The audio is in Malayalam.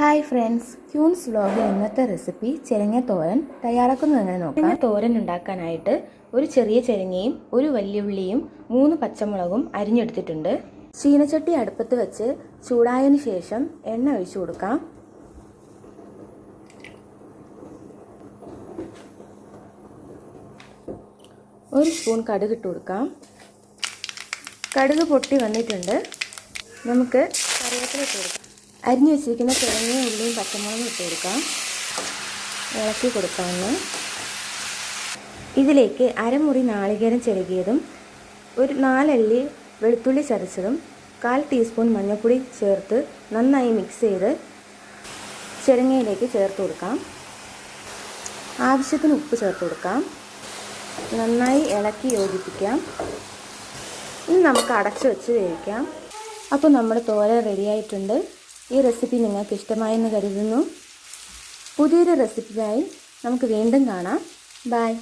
ഹായ് ഫ്രണ്ട്സ് ക്യൂൻസ് വ്ലോഗിൽ ഇന്നത്തെ റെസിപ്പി ചെരങ്ങ തോരൻ തയ്യാറാക്കുന്നത് എങ്ങനെ നോക്കാം? തോരൻ ഉണ്ടാക്കാനായിട്ട് ഒരു ചെറിയ ചെരങ്ങയും ഒരു വലിയ ഉള്ളിയും മൂന്ന് പച്ചമുളകും അരിഞ്ഞെടുത്തിട്ടുണ്ട്. ചീനച്ചട്ടി അടുപ്പത്ത് വെച്ച് ചൂടായതിനു ശേഷം എണ്ണ ഒഴിച്ചു കൊടുക്കാം. ഒരു സ്പൂൺ കടുക് ഇട്ട് കൊടുക്കാം. കടുക് പൊട്ടി വന്നിട്ടുണ്ട്. നമുക്ക് കറിവേപ്പില ഇട്ട് കൊടുക്കാം. അരിഞ്ഞു വെച്ചിരിക്കുന്ന കിഴങ്ങയും ഉള്ളിയും പച്ചമുളകും ഇട്ട് കൊടുക്കാം. ഇളക്കി കൊടുക്കാമെന്ന് ഇതിലേക്ക് അരമുറി നാളികേരം ചെറുകിയതും ഒരു നാലല്ലി വെളുത്തുള്ളി ചതച്ചതും കാൽ ടീസ്പൂൺ മഞ്ഞൾപ്പൊടി ചേർത്ത് നന്നായി മിക്സ് ചെയ്ത് ചെറുങ്ങയിലേക്ക് ചേർത്ത് കൊടുക്കാം. ആവശ്യത്തിന് ഉപ്പ് ചേർത്ത് കൊടുക്കാം. നന്നായി ഇളക്കി യോജിപ്പിക്കാം. ഇനി നമുക്ക് അടച്ചു വെച്ച് വേവിക്കാം. അപ്പോൾ നമ്മുടെ തോര റെഡിയായിട്ടുണ്ട് ഈ റെസിപ്പി നിങ്ങൾക്ക് ഇഷ്ടമായെന്ന് കരുതുന്നു. പുതിയൊരു റെസിപ്പിയായി നമുക്ക് വീണ്ടും കാണാം. ബൈ